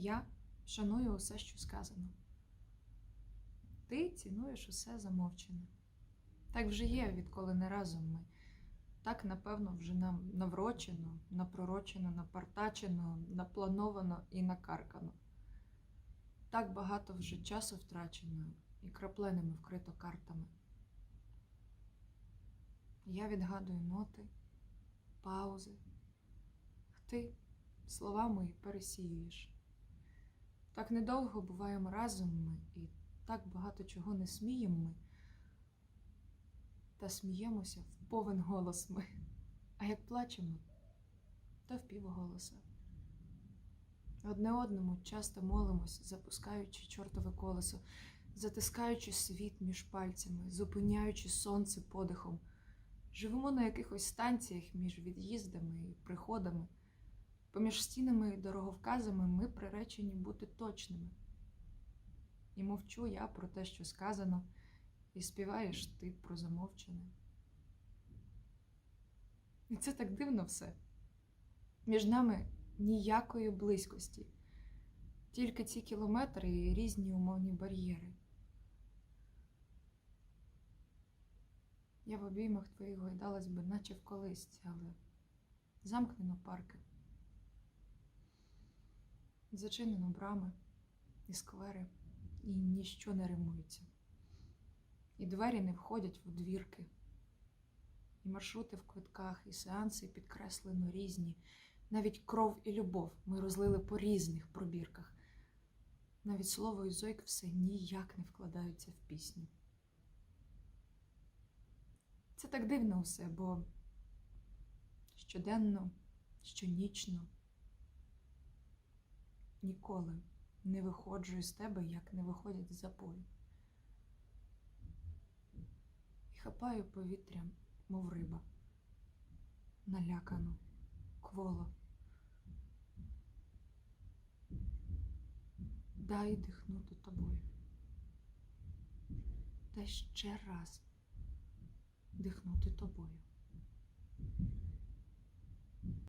Я шаную усе, що сказано. Ти цінуєш усе замовчене. Так вже є, відколи не разом ми. Так, напевно, вже нам наврочено, напророчено, напартачено, наплановано і накаркано. Так багато вже часу втрачено і крапленими вкрито картами. Я відгадую ноти, паузи, ти слова мої пересіюєш. Так недовго буваємо разом ми, і так багато чого не сміємо ми, та сміємося в повен голос ми. А як плачемо, то в півголоса. Одне одному часто молимось, запускаючи чортове колесо, затискаючи світ між пальцями, зупиняючи сонце подихом. Живемо на якихось станціях між від'їздами і приходами. Поміж стінами і дороговказами ми приречені бути точними. І мовчу я про те, що сказано, і співаєш ти про замовчене. І це так дивно все. Між нами ніякої близькості, тільки ці кілометри і різні умовні бар'єри. Я в обіймах твоїх гойдалась би, наче в колисці, але замкнено парки. Зачинено брами і сквери, і ніщо не римується. І двері не входять в двірки, і маршрути в квитках, і сеанси підкреслено різні. Навіть кров і любов ми розлили по різних пробірках. Навіть слово і зойк все ніяк не вкладаються в пісню. Це так дивно все, бо щоденно, щонічно ніколи не виходжу із тебе, як не виходять з запою. І хапаю повітря, мов риба, налякану, кволо. Дай дихнути тобою. Дай ще раз дихнути тобою.